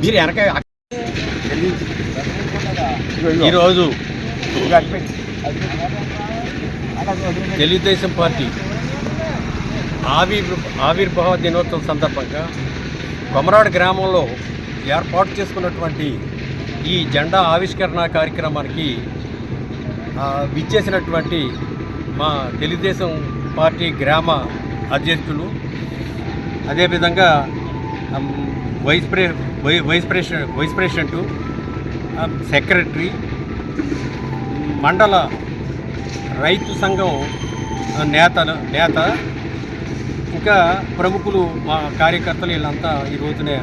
మీరు వెనక ఈరోజు తెలుగుదేశం పార్టీ ఆవిర్ ఆవిర్భావ దినోత్సవం సందర్భంగా కొమరాడు గ్రామంలో ఏర్పాటు చేసుకున్నటువంటి ఈ జెండా ఆవిష్కరణ కార్యక్రమానికి విచ్చేసినటువంటి మా తెలుగుదేశం పార్టీ గ్రామ అధ్యక్షులు అదేవిధంగా వైస్ ప్రె why- vice president vice president secretary మండల రైతు సంఘం నేత నేత ఇంకా ప్రముఖులు మా కార్యకర్తలు వీళ్ళంతా ఈ రోజునే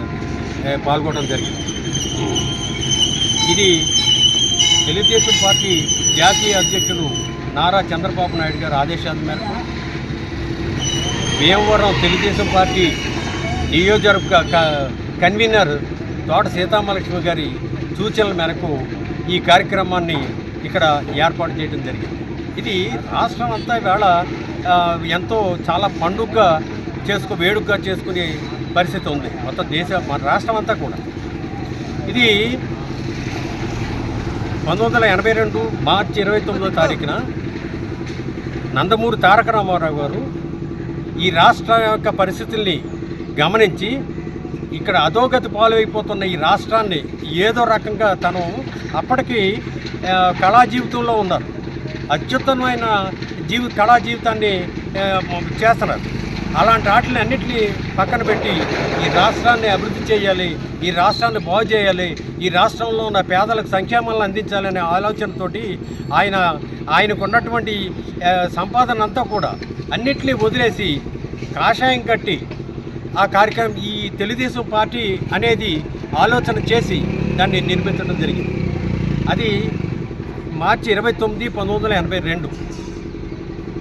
పాల్గొనడం జరిగింది. ఇది తెలుగుదేశం పార్టీ జాతీయ అధ్యక్షులు నారా చంద్రబాబు నాయుడు గారు ఆదేశాల మేరకు భీమవరం తెలుగుదేశం పార్టీ నియోజకవర్గ క- కన్వీనర్ తోట సీతామలక్ష్మి గారి సూచనల మేరకు ఈ కార్యక్రమాన్ని ఇక్కడ ఏర్పాటు చేయడం జరిగింది. ఇది రాష్ట్రం అంతా వేళ ఎంతో చాలా పండుగగా చేసుకో వేడుకగా చేసుకునే పరిస్థితి ఉంది. మొత్తం దేశ మన రాష్ట్రం అంతా కూడా. ఇది పంతొమ్మిది వందల ఎనభై రెండు మార్చి ఇరవై తొమ్మిదో తారీఖున నందమూరి తారక రామారావు గారు ఈ రాష్ట్ర యొక్క పరిస్థితుల్ని గమనించి ఇక్కడ అధోగతి పాలైపోతున్న ఈ రాష్ట్రాన్ని ఏదో రకంగా తను అప్పటికి కళా జీవితంలో ఉన్నారు. అత్యుత్తమమైన జీవి కళా జీవితాన్ని చేస్తున్నారు. అలాంటి వాటిని అన్నింటినీ పక్కన పెట్టి ఈ రాష్ట్రాన్ని అభివృద్ధి చేయాలి ఈ రాష్ట్రాన్ని బాగు చేయాలి ఈ రాష్ట్రంలో ఉన్న పేదలకు సంక్షేమాలను అందించాలనే ఆలోచనతోటి ఆయన ఆయనకు ఉన్నటువంటి సంపాదన అంతా కూడా అన్నిటినీ వదిలేసి కాషాయం కట్టి ఆ కార్యక్రమం ఈ తెలుగుదేశం పార్టీ అనేది ఆలోచన చేసి దాన్ని నిర్మించడం జరిగింది. అది మార్చి ఇరవై తొమ్మిది పంతొమ్మిది వందల ఎనభై రెండు.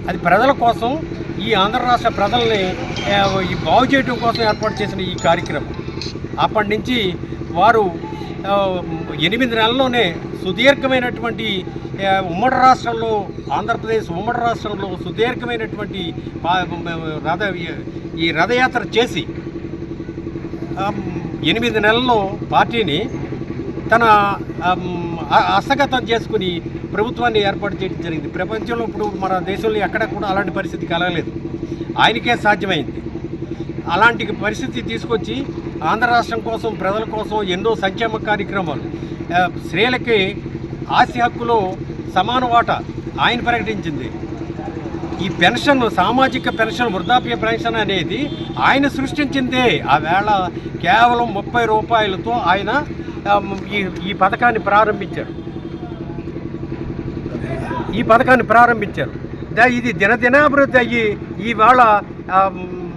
అది ప్రజల కోసం ఈ ఆంధ్ర రాష్ట్ర ప్రజల్ని ఈ బాగు చేయడం కోసం ఏర్పాటు చేసిన ఈ కార్యక్రమం. అప్పటి నుంచి వారు ఎనిమిది నెలల్లోనే సుదీర్ఘమైనటువంటి ఉమ్మడి రాష్ట్రంలో ఆంధ్రప్రదేశ్ ఉమ్మడి రాష్ట్రంలో సుదీర్ఘమైనటువంటి రథ ఈ రథయాత్ర చేసి ఎనిమిది నెలల్లో పార్టీని తన అసగతం హస్తగతం చేసుకుని ప్రభుత్వాన్ని ఏర్పాటు చేయడం జరిగింది. ప్రపంచంలో ఇప్పుడు మన దేశంలో ఎక్కడ కూడా అలాంటి పరిస్థితి కలగలేదు. ఆయనకే సాధ్యమైంది. అలాంటి పరిస్థితి తీసుకొచ్చి ఆంధ్ర రాష్ట్రం కోసం ప్రజల కోసం ఎన్నో సంక్షేమ కార్యక్రమాలు. స్త్రీలకి ఆస్తి హక్కులో సమాన వాటా ఆయన ప్రకటించింది. ఈ పెన్షన్ సామాజిక పెన్షన్ వృద్ధాప్య పెన్షన్ అనేది ఆయన సృష్టించిందే. ఆ వేళ కేవలం ముప్పై రూపాయలతో ఆయన ఈ ఈ పథకాన్ని ప్రారంభించారు. ఈ పథకాన్ని ప్రారంభించారు. దా- ఇది దినదినాభివృద్ధి అయ్యి ఈవేళ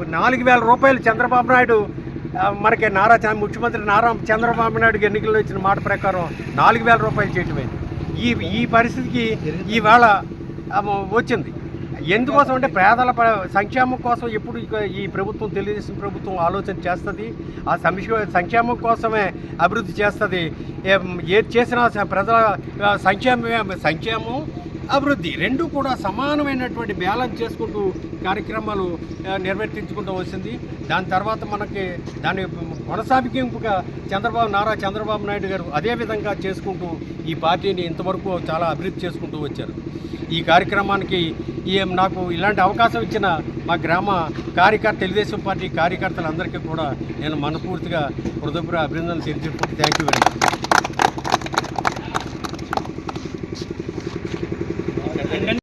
నాలుగు వేల రూపాయలు చంద్రబాబు నాయుడు మనకి నారా చ- ముఖ్యమంత్రి నారా చంద్రబాబు నాయుడు ఎన్నికల్లో ఇచ్చిన మాట ప్రకారం నాలుగు వేల రూపాయలు చేయటమైంది ఈ ఈ పరిస్థితికి ఈవేళ వచ్చింది. ఎందుకోసం అంటే పేదల సంక్షేమం కోసం ఎప్పుడు ఈ ప్రభుత్వం తెలుగుదేశం ప్రభుత్వం ఆలోచన చేస్తుంది ఆ సంక్షే సంక్షేమం కోసమే అభివృద్ధి చేస్తుంది. ఏది చేసినా ప్రజల సంక్షేమ సంక్షేమం అభివృద్ధి రెండు కూడా సమానమైనటువంటి బ్యాలెన్స్ చేసుకుంటూ కార్యక్రమాలు నిర్వర్తించుకుంటూ వచ్చింది. దాని తర్వాత మనకి దాని కొనసాగింపుగా చంద్రబాబు నారా చంద్రబాబు నాయుడు గారు అదే విధంగా చేసుకుంటూ ఈ పార్టీని ఇంతవరకు చాలా అభివృద్ధి చేసుకుంటూ వచ్చారు. ఈ కార్యక్రమానికి నాకు ఇలాంటి అవకాశం ఇచ్చిన మా గ్రామ కార్యకర్త తెలుగుదేశం పార్టీ కార్యకర్తలందరికీ కూడా నేను మనస్ఫూర్తిగా హృదయపూర్వ అభినందనలు తెలియజేసుకుంటూ thank you very much and